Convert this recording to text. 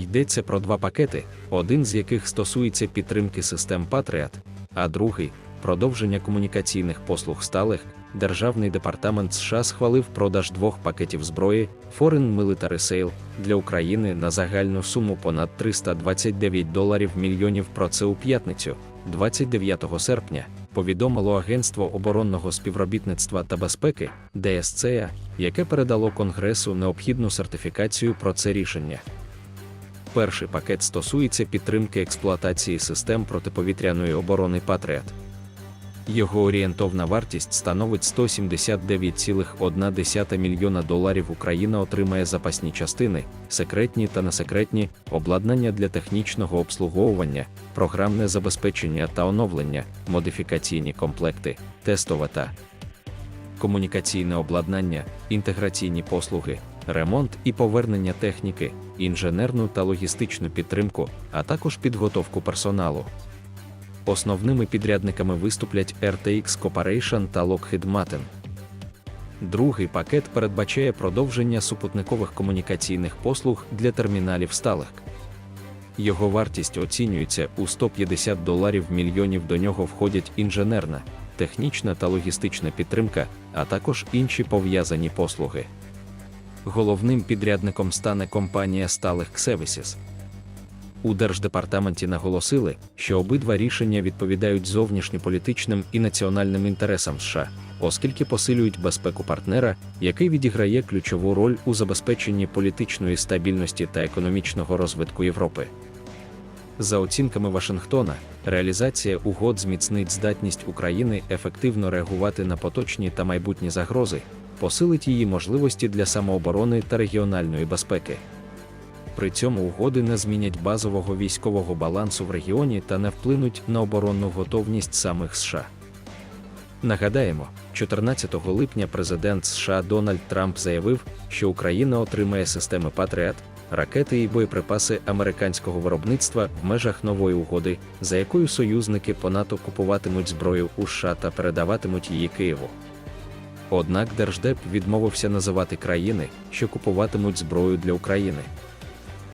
Йдеться про два пакети, один з яких стосується підтримки систем Patriot, а другий продовження комунікаційних послуг сталих. Державний департамент США схвалив продаж двох пакетів зброї Foreign Military Sale для України на загальну суму понад 329 доларів мільйонів. Про це у п'ятницю, 29 серпня, повідомило Агентство оборонного співробітництва та безпеки ДСЦА, яке передало Конгресу необхідну сертифікацію про це рішення. Перший пакет стосується підтримки експлуатації систем протиповітряної оборони Патріот. Його орієнтовна вартість становить 179,1 мільйона доларів. Україна отримає запасні частини, секретні та несекретні, обладнання для технічного обслуговування, програмне забезпечення та оновлення, модифікаційні комплекти, тестове та комунікаційне обладнання, інтеграційні послуги, ремонт і повернення техніки, інженерну та логістичну підтримку, а також підготовку персоналу. Основними підрядниками виступлять RTX Corporation та Lockheed Martin. Другий пакет передбачає продовження супутникових комунікаційних послуг для терміналів сталих. Його вартість оцінюється у 150 доларів мільйонів. До нього входять інженерна, технічна та логістична підтримка, а також інші пов'язані послуги. Головним підрядником стане компанія Сталих Services. У Держдепартаменті наголосили, що обидва рішення відповідають зовнішньополітичним і національним інтересам США, оскільки посилюють безпеку партнера, який відіграє ключову роль у забезпеченні політичної стабільності та економічного розвитку Європи. За оцінками Вашингтона, реалізація угод зміцнить здатність України ефективно реагувати на поточні та майбутні загрози, посилить її можливості для самооборони та регіональної безпеки. При цьому угоди не змінять базового військового балансу в регіоні та не вплинуть на оборонну готовність самих США. Нагадаємо, 14 липня президент США Дональд Трамп заявив, що Україна отримає системи Патріот, ракети і боєприпаси американського виробництва в межах нової угоди, за якою союзники по НАТО купуватимуть зброю у США та передаватимуть її Києву. Однак Держдеп відмовився називати країни, що купуватимуть зброю для України.